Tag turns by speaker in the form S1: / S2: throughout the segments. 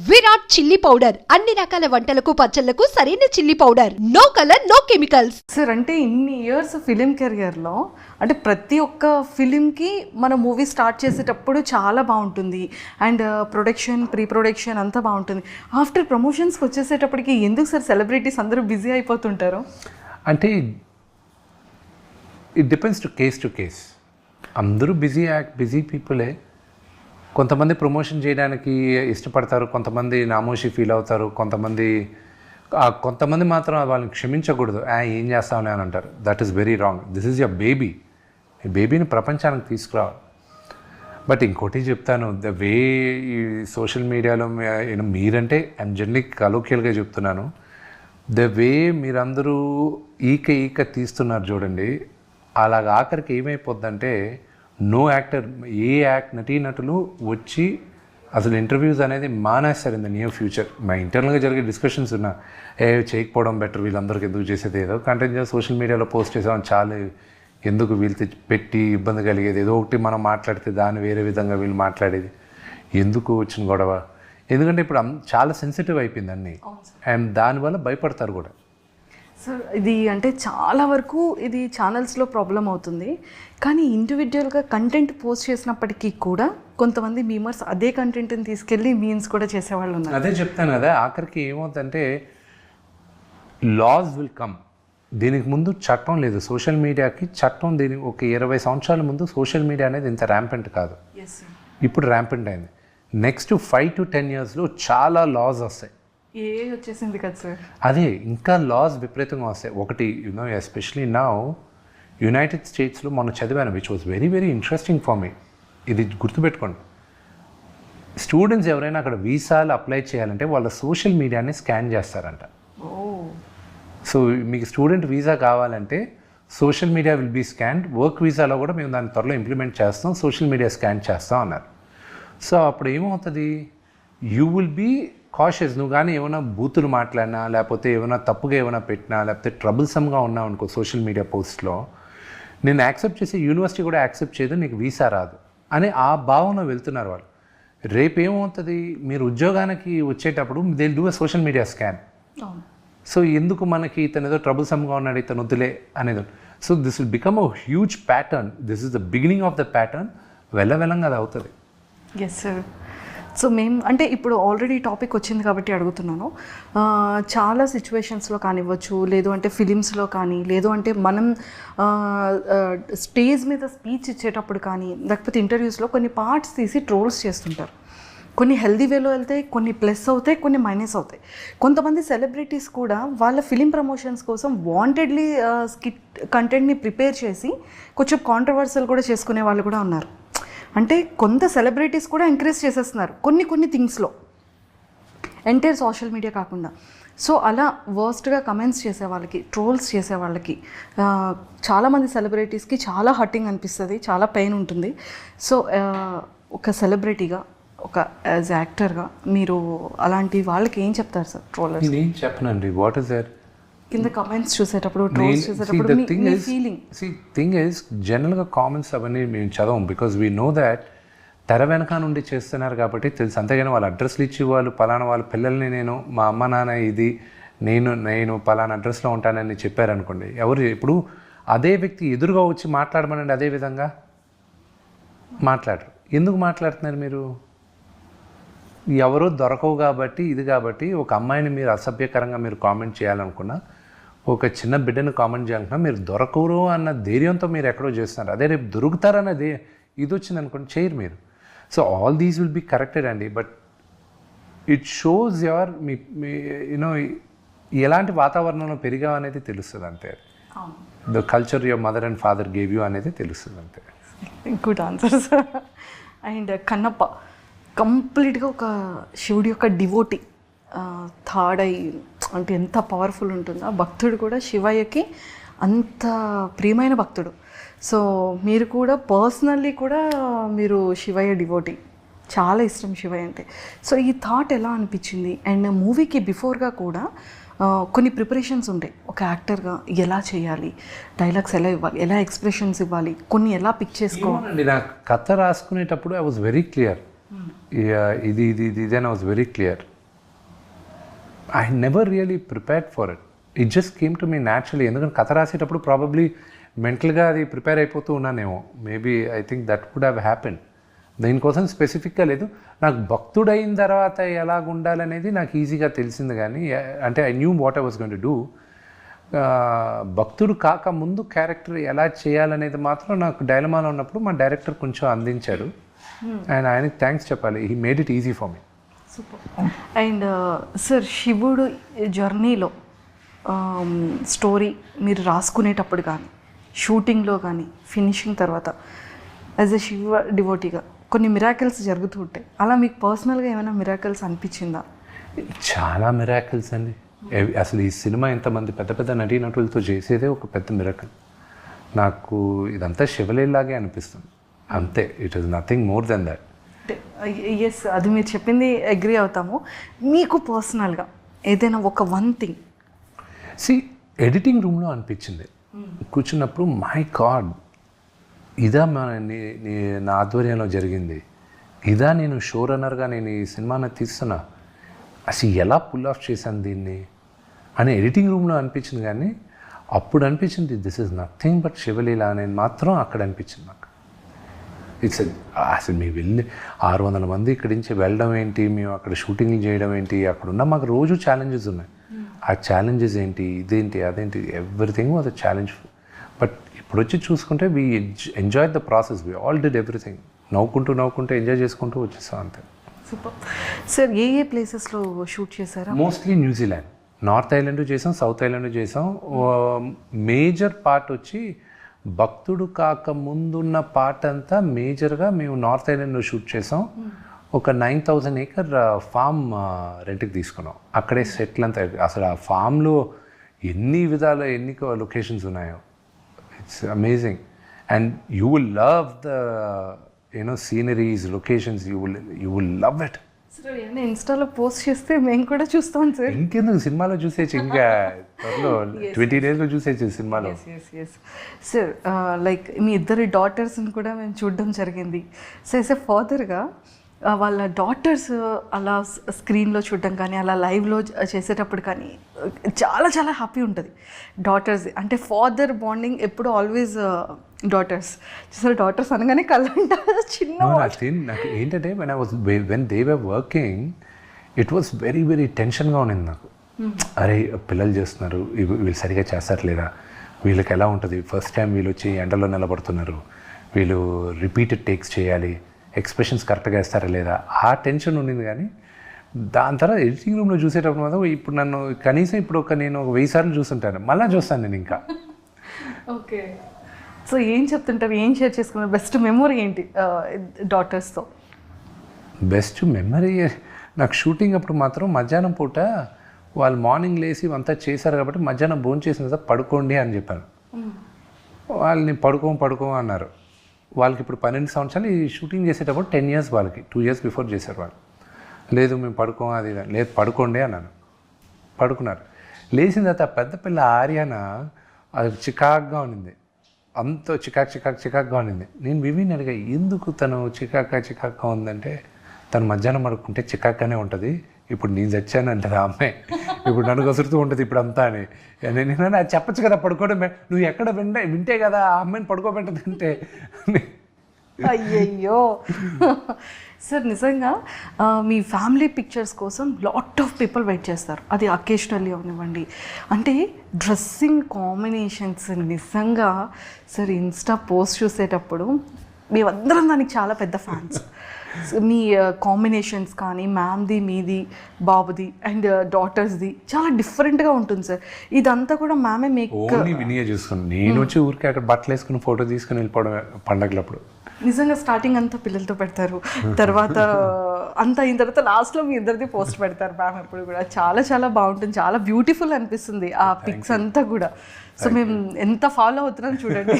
S1: Virat chilli powder. అన్ని రకాల వంటలకు పచ్చళ్ళకు సరైన chilli powder. No colour no chemicals.
S2: Sir అంటే ఇన్ని ఇయర్స్ ఫిలిం కెరియర్లో అంటే ప్రతి ఒక్క ఫిలింకి మన మూవీ స్టార్ట్ చేసేటప్పుడు చాలా బాగుంటుంది. అండ్ ప్రొడక్షన్ ప్రీ ప్రొడక్షన్ అంతా బాగుంటుంది. ఆఫ్టర్ ప్రమోషన్స్కి వచ్చేసేటప్పటికి ఎందుకు సార్ సెలబ్రిటీస్ అందరూ బిజీ అయిపోతుంటారు?
S3: అంటే it depends to case to case అందరూ బిజీ యాక్ట్ బిజీ పీపులే కొంతమంది ప్రమోషన్ చేయడానికి ఇష్టపడతారు కొంతమంది నామోషి ఫీల్ అవుతారు కొంతమంది కొంతమంది మాత్రం వాళ్ళని క్షమించకూడదు. "ఆ, ఏం చేస్తామని అని అంటారు. That is very wrong this is your baby ఈ బేబీని ప్రపంచానికి తీసుకురావాలి. బట్ ఇంకోటి చెప్తాను. ద వే ఈ సోషల్ మీడియాలో మీరంటే ఐమ్ జనరలీ కలోకియల్గా చెప్తున్నాను. ద వే మీరందరూ ఈక ఈక తీస్తున్నారు చూడండి. అలాగ ఆఖరికి ఏమైపోద్దంటే నో యాక్టర్ ఏ యాక్ట్ నటీనటులు వచ్చి అసలు ఇంటర్వ్యూస్ అనేది మానేస్తారు ఇన్ ద నియర్ ఫ్యూచర్ మా ఇంటర్నల్గా జరిగే డిస్కషన్స్ ఉన్నా ఏ చేయకపోవడం బెటర్ వీళ్ళందరికీ ఎందుకు చేసేది? ఏదో కంటెంట్ సోషల్ మీడియాలో పోస్ట్ చేసాం చాలు ఎందుకు వీళ్ళతో పెట్టి ఇబ్బంది కలిగేది? ఏదో ఒకటి మనం మాట్లాడితే దాన్ని వేరే విధంగా వీళ్ళు మాట్లాడేది. ఎందుకు వచ్చిన గొడవ? ఎందుకంటే ఇప్పుడు చాలా సెన్సిటివ్ అయిపోయింది అన్ని. అండ్ దానివల్ల భయపడతారు కూడా.
S2: సార్ ఇది అంటే చాలా వరకు ఇది ఛానల్స్లో ప్రాబ్లం అవుతుంది. కానీ ఇండివిజువల్గా కంటెంట్ పోస్ట్ చేసినప్పటికీ కూడా కొంతమంది మీమర్స్ అదే కంటెంట్ని తీసుకెళ్ళి మీమ్స్ కూడా చేసేవాళ్ళు ఉన్నారు.
S3: అదే చెప్తాను కదా ఆఖరికి ఏమవుతుందంటే లాస్ విల్ కమ్ దీనికి ముందు చట్టం లేదు. సోషల్ మీడియాకి చట్టం దీనికి ఒక ఇరవై సంవత్సరాల ముందు సోషల్ మీడియా అనేది ఇంత ర్యాంపెంట్ కాదు. ఇప్పుడు ర్యాంపెంట్ అయింది. నెక్స్ట్ ఫైవ్ టు టెన్ ఇయర్స్లో చాలా లాస్ వస్తాయి.
S2: ఏ వచ్చేసింది కదా సార్?
S3: అదే ఇంకా లాస్ విపరీతంగా వస్తాయి. ఒకటి యునో ఎస్పెషలీ నా యునైటెడ్ స్టేట్స్లో మొన్న చదివాను which was very very interesting for me ఇది గుర్తుపెట్టుకోండి. స్టూడెంట్స్ ఎవరైనా అక్కడ వీసాలు అప్లై చేయాలంటే వాళ్ళ సోషల్ మీడియాని స్కాన్ చేస్తారంట.
S2: ఓ.
S3: సో మీకు స్టూడెంట్ వీసా కావాలంటే social media will be scan work వీసాలో కూడా మేము దాన్ని త్వరలో ఇంప్లిమెంట్ చేస్తాం. సోషల్ మీడియా స్కాన్ చేస్తాం అన్నారు. సో అప్పుడు ఏమవుతుంది? యూ విల్ బీ కాషియస్ నువ్వు కానీ ఏమైనా బూతులు మాట్లాడినా లేకపోతే ఏమైనా తప్పుగా ఏమైనా పెట్టినా లేకపోతే ట్రబుల్సమ్గా ఉన్నావు అనుకో సోషల్ మీడియా పోస్ట్లో నేను యాక్సెప్ట్ చేసి యూనివర్సిటీ కూడా యాక్సెప్ట్ చేయదు నీకు వీసా రాదు అని ఆ భావన వెళ్తున్నారు వాళ్ళు. రేపు ఏమవుతుంది? మీరు ఉద్యోగానికి వచ్చేటప్పుడు they do a social media scan so ఎందుకు మనకి ఇతను ఏదో ట్రబుల్ సమ్గా ఉన్నాడు ఇతను వద్దులే అనేది. So this will become a huge pattern this is the beginning of the pattern వెళ్ళవెళ్ళంగా అది అవుతుంది.
S2: ఎస్ సార్ సో మేము అంటే ఇప్పుడు ఆల్రెడీ టాపిక్ వచ్చింది కాబట్టి అడుగుతున్నాను. చాలా సిచ్యువేషన్స్లో కానివ్వచ్చు లేదు అంటే ఫిలిమ్స్లో కానీ లేదు అంటే మనం స్టేజ్ మీద స్పీచ్ ఇచ్చేటప్పుడు కానీ లేకపోతే ఇంటర్వ్యూస్లో కొన్ని పార్ట్స్ తీసి ట్రోల్స్ చేస్తుంటారు. కొన్ని హెల్దీ వేలో వెళ్తాయి కొన్ని ప్లస్ అవుతాయి కొన్ని మైనస్ అవుతాయి. కొంతమంది సెలబ్రిటీస్ కూడా వాళ్ళ ఫిలిం ప్రమోషన్స్ కోసం వాంటెడ్లీ స్కిట్ కంటెంట్ని ప్రిపేర్ చేసి కొంచెం కాంట్రవర్సల్ కూడా చేసుకునే వాళ్ళు కూడా ఉన్నారు. అంటే కొంత సెలబ్రిటీస్ కూడా ఎంకరేజ్ చేసేస్తున్నారు కొన్ని కొన్ని థింగ్స్లో ఎంటైర్ సోషల్ మీడియా కాకుండా. సో అలా వర్స్ట్గా కమెంట్స్ చేసే వాళ్ళకి ట్రోల్స్ చేసే వాళ్ళకి చాలామంది సెలబ్రిటీస్కి చాలా హర్టింగ్ అనిపిస్తుంది చాలా పెయిన్ ఉంటుంది. సో ఒక సెలబ్రిటీగా ఒక యాజ్ యాక్టర్గా మీరు అలాంటి వాళ్ళకి ఏం చెప్తారు సార్ ట్రోలర్స్
S3: నేనేం చెప్పనండి. వాట్ ఇస్ దర్
S2: కింద కమెంట్స్ చూసేటప్పుడు ట్రోల్స్ చూసేటప్పుడు ఫీలింగ్
S3: సి థింగ్ ఇస్ జనరల్గా కామెంట్స్ అవన్నీ మేము చదవం బికాజ్ వీ నో దాట్ తెర వెనక నుండి చేస్తున్నారు కాబట్టి తెలుసు. అంతేగాని వాళ్ళ అడ్రస్లు ఇచ్చి వాళ్ళు పలానా వాళ్ళ పిల్లల్ని నేను మా అమ్మ నాన్న ఇది నేను నేను పలానా అడ్రస్లో ఉంటానని చెప్పారనుకోండి ఎవరు ఇప్పుడు అదే వ్యక్తి ఎదురుగా వచ్చి మాట్లాడమనండి అదే విధంగా? మాట్లాడరు. ఎందుకు మాట్లాడుతున్నారు మీరు? ఎవరో దొరకవు కాబట్టి ఇది కాబట్టి ఒక అమ్మాయిని మీరు అసభ్యకరంగా మీరు కామెంట్ చేయాలనుకున్నా ఒక చిన్న బిడ్డను కామెంట్ చేయాలనుకున్నా మీరు దొరకరు అన్న ధైర్యంతో మీరు ఎక్కడో చేస్తున్నారు. అదే రేపు దొరుకుతారన్న దే ఇది వచ్చింది అనుకోండి చేయరు మీరు. So all these will be corrected అండి బట్ ఇట్ షోస్ యువర్ మీ యూనో ఎలాంటి వాతావరణంలో పెరిగావు అనేది తెలుస్తుంది అంతే. The culture your mother and father gave you అనేది తెలుస్తుంది అంతే.
S2: గుడ్ ఆన్సర్స్ అండ్ కన్నప్ప కంప్లీట్గా ఒక శివుడి యొక్క డివోటి థర్డ్ ఐ అంటే ఎంత పవర్ఫుల్ ఉంటుందో. ఆ భక్తుడు కూడా శివయ్యకి అంత ప్రియమైన భక్తుడు. సో మీరు కూడా పర్సనల్లీ కూడా మీరు శివయ్య డివోటి చాలా ఇష్టం శివయ్య అంటే. సో ఈ థాట్ ఎలా అనిపించింది? అండ్ మూవీకి బిఫోర్గా కూడా కొన్ని ప్రిపరేషన్స్ ఉంటాయి. ఒక యాక్టర్గా ఎలా చేయాలి? డైలాగ్స్ ఎలా ఇవ్వాలి? ఎలా ఎక్స్ప్రెషన్స్ ఇవ్వాలి? కొన్ని ఎలా పిక్ చేసుకోవాలి
S3: నాకు కథ రాసుకునేటప్పుడు ఐ వాజ్ వెరీ క్లియర్ ఇది ఇది ఇది ఇది అని was very clear I never really prepared for it it just came to me naturally ఎందుకంటే కథ రాసేటప్పుడు ప్రాబబ్లీ మెంటల్గా అది ప్రిపేర్ అయిపోతూ ఉన్నానేమో. Maybe I think that would have happen దీనికోసం స్పెసిఫిక్గా లేదు. నాకు భక్తుడైన తర్వాత ఎలాగ ఉండాలనేది నాకు ఈజీగా తెలిసింది కానీ అంటే I knew what I was going to do భక్తుడు కాక ముందు క్యారెక్టర్ ఎలా చేయాలనేది మాత్రం నాకు డైలమాలో ఉన్నప్పుడు మా డైరెక్టర్ కొంచెం అందించాడు. అండ్ ఆయనకి థ్యాంక్స్ చెప్పాలి. He made it easy for me
S2: super. And sir శివుడు జర్నీలో స్టోరీ మీరు రాసుకునేటప్పుడు కానీ షూటింగ్లో కానీ ఫినిషింగ్ తర్వాత యాజ్ ఎ శివ డివోటీగా కొన్ని మిరాకిల్స్ జరుగుతూ ఉంటాయి. అలా మీకు పర్సనల్గా ఏమైనా మిరాకిల్స్ అనిపించిందా?
S3: చాలా మిరాకిల్స్ అండి. అసలు ఈ సినిమా ఇంతమంది పెద్ద పెద్ద నటీనటులతో చేసేదే ఒక పెద్ద మిరాకిల్. నాకు ఇదంతా శివలేలాగే అనిపిస్తుంది. అంతే it is nothing more than that.
S2: Yes అది మీరు చెప్పింది అగ్రి అవుతాము. మీకు పర్సనల్గా ఏదైనా ఒక వన్ థింగ్
S3: సి ఎడిటింగ్ రూమ్లో అనిపించింది. కూర్చున్నప్పుడు మై గాడ్ ఇదా మన నా ఆధ్వర్యంలో జరిగింది. ఇదా నేను షో రన్నర్గా నేను ఈ సినిమాని తీస్తున్నా. అసలు ఎలా పుల్ ఆఫ్ చేశాను దీన్ని? అని ఎడిటింగ్ రూమ్లో అనిపించింది కానీ అప్పుడు అనిపించింది దిస్ ఇస్ నథింగ్ బట్ శివలీల అనేది మాత్రం అక్కడ అనిపించింది నాకు. ఇట్స్ అసలు మేము వెళ్ళి ఆరు వందల మంది ఇక్కడి నుంచి వెళ్ళడం ఏంటి? మేము అక్కడ షూటింగ్లు చేయడం ఏంటి? అక్కడ ఉన్న మాకు రోజు ఛాలెంజెస్ ఉన్నాయి. ఆ ఛాలెంజెస్ ఏంటి? ఇదేంటి? అదేంటి? Everything was a challenge but ఇప్పుడు వచ్చి చూసుకుంటే we enjoy the process we all did everything నవ్వుకుంటూ నవ్వుకుంటూ ఎంజాయ్ చేసుకుంటూ వచ్చేస్తాం అంతే.
S2: సూపర్. సార్ ఏ ఏ ప్లేసెస్లో షూట్ చేశారా?
S3: Mostly New Zealand North Island చేసాం సౌత్ ఐలాండ్ చేసాం. మేజర్ పార్ట్ వచ్చి భక్తుడు కాక ముందున్న పార్ట్ అంతా మేజర్గా మేము నార్త్ ఐలాండ్లో షూట్ చేసాం. ఒక నైన్ థౌజండ్ ఏకర్ ఫామ్ రెంట్కి తీసుకున్నాం. అక్కడే సెటిల్ అంతా అసలు ఆ ఫామ్లో ఎన్ని విధాల ఎన్ని లొకేషన్స్ ఉన్నాయో. It's amazing and you will love the you know sceneries locations you will you will love it
S2: ఏమైనా ఇన్స్టాలో పోస్ట్ చేస్తే మేము కూడా చూస్తాం సార్.
S3: ఇంకెందుకు? సినిమాలో చూసేచ్చు ఇంకా త్వరలో ట్వంటీ డేస్లో చూసేచ్చు సినిమాలో.
S2: సార్ లైక్ మీ ఇద్దరి డాటర్స్ని కూడా మేము చూడడం జరిగింది. సో ఎస్ ఎ ఫాదర్గా వాళ్ళ డాటర్స్ అలా స్క్రీన్లో చూడడం కానీ అలా లైవ్లో చేసేటప్పుడు కానీ uh, చాలా చాలా హ్యాపీ ఉంటుంది. డాటర్స్ అంటే ఫాదర్ బాండింగ్ ఎప్పుడు ఆల్వేస్ డాటర్స్ చూసారు డాటర్స్ అనగానే కళ్ళంట చిన్న
S3: నాకు ఏంటంటే when I was when they were working it was very very టెన్షన్గా ఉండింది నాకు. అరే పిల్లలు చేస్తున్నారు వీళ్ళు సరిగా చేస్తారు లేదా వీళ్ళకి ఎలా ఉంటుంది? ఫస్ట్ టైం వీళ్ళు వచ్చి ఎండలో నిలబడుతున్నారు. వీళ్ళు రిపీటెడ్ టేక్స్ చేయాలి. ఎక్స్ప్రెషన్స్ కరెక్ట్గా వేస్తారా లేదా? ఆ టెన్షన్ ఉండింది కానీ దాని తర్వాత ఎడిటింగ్ రూమ్లో చూసేటప్పుడు మాత్రం ఇప్పుడు నన్ను కనీసం ఇప్పుడు ఒక నేను ఒక వెయ్యి సార్లు చూస్తుంటాను మళ్ళీ చూస్తాను నేను ఇంకా.
S2: ఓకే సో ఏం చెప్తుంటారు ఏం షేర్ చేసుకున్నారు బెస్ట్ మెమొరీ ఏంటి డాటర్స్తో
S3: బెస్ట్ మెమరీ నాకు షూటింగ్ అప్పుడు మాత్రం మధ్యాహ్నం పూట వాళ్ళు మార్నింగ్ లేసి అంతా చేశారు కాబట్టి మధ్యాహ్నం భోజనం చేసిన తర్వాత పడుకోండి అని చెప్పాను వాళ్ళని పడుకోం పడుకోం అన్నారు. వాళ్ళకి ఇప్పుడు పన్నెండు సంవత్సరాలు ఈ షూటింగ్ చేసేటప్పుడు టెన్ ఇయర్స్ వాళ్ళకి టూ ఇయర్స్ బిఫోర్ చేశారు వాళ్ళు. లేదు మేము పడుకోం అది. లేదు పడుకోండి అన్నాను పడుకున్నారు. లేచిన తర్వాత పెద్ద పిల్ల ఆర్యాన అది చికాక్గా ఉండింది. అంత చికాక్ చికాక్ చికాక్గా ఉండింది. నేను వివిని అడిగా ఎందుకు తను చికాకా చికాక్గా ఉందంటే తను మధ్యాహ్నం పడుకుంటే చికాక్గానే ఉంటుంది. ఇప్పుడు నేను చచ్చాను అంటది ఆ అమ్మాయి ఇప్పుడు నన్ను కసురుతూ ఉంటుంది ఇప్పుడు అంతా అని. నేను అది చెప్పచ్చు కదా పడుకోవడం నువ్వు ఎక్కడ వింటే వింటే కదా ఆ అమ్మాయిని పడుకోబెట్టదంటే.
S2: అయ్యయ్యో. సార్ నిజంగా మీ ఫ్యామిలీ పిక్చర్స్ కోసం లాట్ ఆఫ్ పీపుల్ వెయిట్ చేస్తారు. అది అకేషనల్లీ అవనివ్వండి. అంటే డ్రెస్సింగ్ కాంబినేషన్స్ నిజంగా సార్ ఇన్స్టా పోస్ట్ చూసేటప్పుడు మేమందరం దానికి చాలా పెద్ద ఫ్యాన్స్. మీ కాంబినేషన్స్ కానీ మ్యామ్ది మీది బాబుది అండ్ డాటర్స్ది చాలా డిఫరెంట్గా ఉంటుంది సార్ ఇదంతా కూడా మ్యామే మేక్
S3: ఓన్లీ వినియే చూసుకున్నాను నేను వచ్చి ఊరికే అక్కడ బట్టలు వేసుకుని ఫోటో తీసుకుని వెళ్ళిపోవడం పండగలప్పుడు.
S2: నిజంగా స్టార్టింగ్ అంతా పిల్లలతో పెడతారు. తర్వాత అంతా అయిన తర్వాత లాస్ట్లో మీ ఇద్దరిది పోస్ట్ పెడతారు మ్యామ్ ఎప్పుడు కూడా. చాలా చాలా బాగుంటుంది. చాలా బ్యూటిఫుల్ అనిపిస్తుంది ఆ పిక్స్ అంతా కూడా. సో మేము ఎంత ఫాలో అవుతున్నాం చూడండి.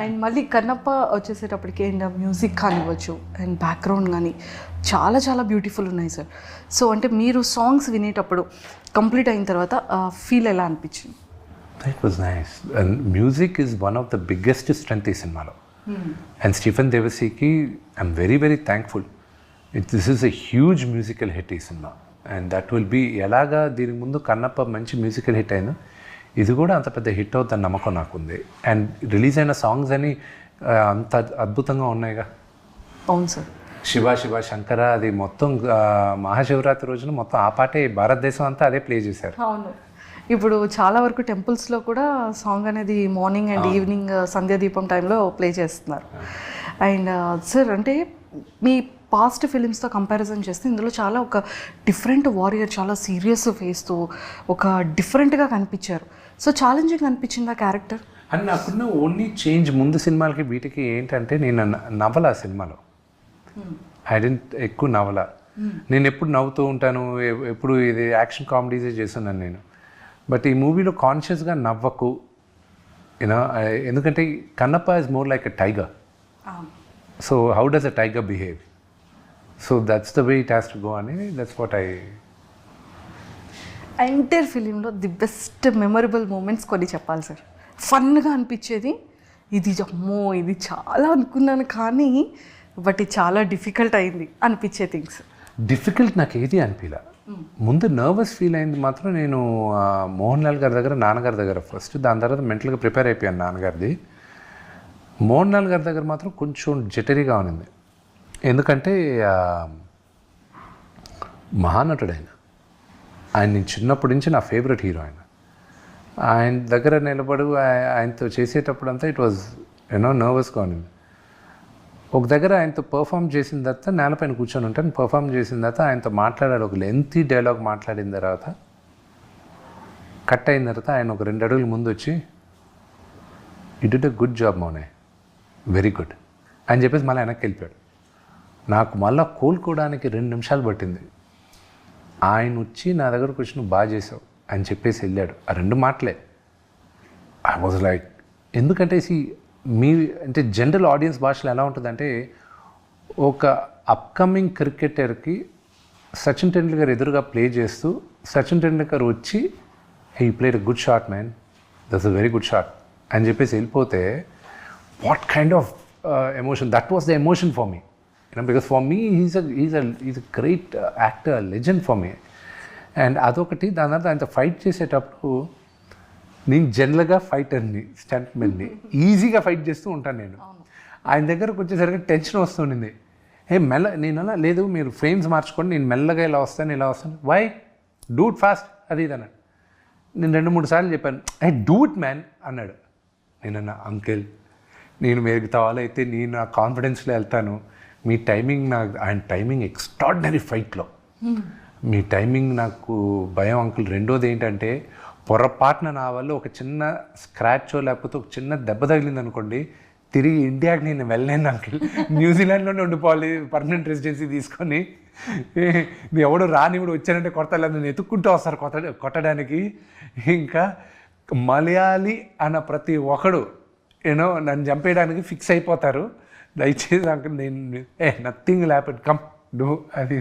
S2: అండ్ మళ్ళీ కన్నప్ప వచ్చేసేటప్పటికి అండ్ మ్యూజిక్ కానివ్వచ్చు అండ్ బ్యాక్గ్రౌండ్ కానీ చాలా చాలా బ్యూటిఫుల్ ఉన్నాయి సార్ సో అంటే మీరు సాంగ్స్ వినేటప్పుడు కంప్లీట్ అయిన తర్వాత ఫీల్ ఎలా అనిపించింది?
S3: That was nice and music is one of the biggest strength ఈ సినిమాలో. And Stephen దేవసీకి I'm very very thankful it this is a huge musical hit ఈ సినిమా. అండ్ దట్ విల్ బీ ఎలాగా దీనికి ముందు కన్నప్ప మంచి మ్యూజికల్ హిట్ అయిందో ఇది కూడా అంత పెద్ద హిట్ అవుతుందని నమ్మకం నాకుంది. అండ్ రిలీజ్ అయిన సాంగ్స్ అని అంత అద్భుతంగా ఉన్నాయిగా.
S2: అవును సార్.
S3: శివ శివ శంకర అది మొత్తం మహాశివరాత్రి రోజున మొత్తం ఆ పాటే భారతదేశం అంతా అదే ప్లే చేశారు.
S2: అవును. ఇప్పుడు చాలా వరకు టెంపుల్స్లో కూడా సాంగ్ అనేది మార్నింగ్ అండ్ ఈవినింగ్ సంధ్యా దీపం టైంలో ప్లే చేస్తున్నారు. అండ్ సార్ అంటే మీ పాస్ట్ ఫిలిమ్స్తో కంపారిజన్ చేస్తే ఇందులో చాలా ఒక డిఫరెంట్ వారియర్ చాలా సీరియస్ ఫేస్తో ఒక డిఫరెంట్గా కనిపించారు. సో ఛాలెంజింగ్ అనిపించింది ఆ క్యారెక్టర్
S3: అండ్ నాకున్న ఓన్లీ చేంజ్ ముందు సినిమాలకి వీటికి ఏంటంటే నేను నవల ఆ సినిమాలో. ఐ డెంట్ ఎక్కువ నవల. నేను ఎప్పుడు నవ్వుతూ ఉంటాను ఎప్పుడు ఇది యాక్షన్ కామెడీసే చేస్తున్నాను నేను. బట్ ఈ మూవీలో కాన్షియస్గా నవ్వకు యూనో ఎందుకంటే Kannappa is more like a tiger so how does a tiger behave so that's the way it has to go అని దట్స్ వాట్ ఐ
S2: ఎంటైర్ ఫిలింలో ది బెస్ట్ మెమరబుల్ మూమెంట్స్ కొన్ని చెప్పాలి సార్. ఫన్గా అనిపించేది ఇది అమ్మో ఇది చాలా అనుకున్నాను కానీ బట్ ఇది చాలా డిఫికల్ట్ అయింది అనిపించే థింగ్స్.
S3: డిఫికల్ట్ నాకు ఏది అనిపించలే ముందు నర్వస్ ఫీల్ అయింది మాత్రం నేను మోహన్ లాల్ గారి దగ్గర నాన్నగారి దగ్గర ఫస్ట్. దాని తర్వాత మెంటల్గా ప్రిపేర్ అయిపోయాను నాన్నగారిది. మోహన్ లాల్ గారి దగ్గర మాత్రం కొంచెం జటరీగా ఉన్నింది. ఎందుకంటే మహానటుడు ఆయన ఆయన నేను చిన్నప్పటి నుంచి నా ఫేవరెట్ హీరో ఆయన. ఆయన దగ్గర నిలబడు ఆయనతో చేసేటప్పుడు అంతా ఇట్ వాజ్ యూనో నర్వస్గా ఉన్నింది ఒక దగ్గర ఆయనతో పర్ఫామ్ చేసిన తర్వాత నేలపైన కూర్చొని ఉంటాను పర్ఫామ్ చేసిన తర్వాత ఆయనతో మాట్లాడాడు ఒక లెంతీ డైలాగ్ మాట్లాడిన తర్వాత కట్ అయిన తర్వాత ఆయన ఒక రెండు అడుగులు ముందు వచ్చి it it a good job మౌనే very good అని చెప్పేసి మళ్ళీ వెనక్కి వెళ్ళిపోయాడు. నాకు మళ్ళీ కోలుకోవడానికి రెండు నిమిషాలు పట్టింది. ఆయన వచ్చి నా దగ్గరకు వచ్చి నువ్వు బాగా చేసావు అని చెప్పేసి వెళ్ళాడు. ఆ రెండు మాటలే. ఐ వాజ్ లైక్ ఎందుకంటే సి మీ అంటే జనరల్ ఆడియన్స్ భాషలో ఎలా ఉంటుందంటే ఒక అప్కమింగ్ క్రికెటర్కి సచిన్ టెండూల్కర్ ఎదురుగా ప్లే చేస్తూ సచిన్ టెండూల్కర్ వచ్చి he played a good shot man that's a very good shot అని చెప్పేసి వెళ్ళిపోతే what kind of emotion that was the emotion for me you know because for me is a is a great actor legend for me and అదొకటి దాని తర్వాత ఆయనతో fight చేసేటప్పుడు నేను జనరల్గా ఫైటర్ని స్టంట్మెన్ని ఈజీగా ఫైట్ చేస్తూ ఉంటాను నేను. ఆయన దగ్గరకు వచ్చేసరికి టెన్షన్ వస్తుండింది ఏ మెల్ల నేను అలా లేదు మీరు ఫ్రేమ్స్ మార్చుకోండి నేను మెల్లగా ఇలా వస్తాను ఇలా వస్తాను. వై డూట్ ఫాస్ట్ అది ఇది అన్నాడు. నేను రెండు మూడు సార్లు చెప్పాను. ఐ డూట్ మ్యాన్ అన్నాడు. నేనన్నా అంకిల్ నేను మీరు అయితే నేను నా కాన్ఫిడెన్స్లో వెళ్తాను. మీ టైమింగ్ నాకు ఆయన టైమింగ్ ఎక్స్ట్రాడినరీ ఫైట్లో. మీ టైమింగ్ నాకు భయం అంకుల్. రెండోది ఏంటంటే పొరపాటున నా వల్ల ఒక చిన్న స్క్రాచ్ లేకపోతే ఒక చిన్న దెబ్బ తగిలింది అనుకోండి తిరిగి ఇండియాకి నేను వెళ్ళలేను అంకిల్. న్యూజిలాండ్లోనే ఉండిపోవాలి పర్మనెంట్ రెసిడెన్సీ తీసుకొని. నీ ఎవడు రానివుడు వచ్చానంటే కొడతలేదు నేను ఎత్తుక్కుంటూ వస్తారు కొట్ట కొట్టడానికి. ఇంకా మలయాళీ అన్న ప్రతి ఒక్కడు యూనో నన్ను చంపేయడానికి ఫిక్స్ అయిపోతారు. దయచేసి అక్కడ నేను ఏ నథింగ్ ల్యాపెట్ కమ్ డూ అది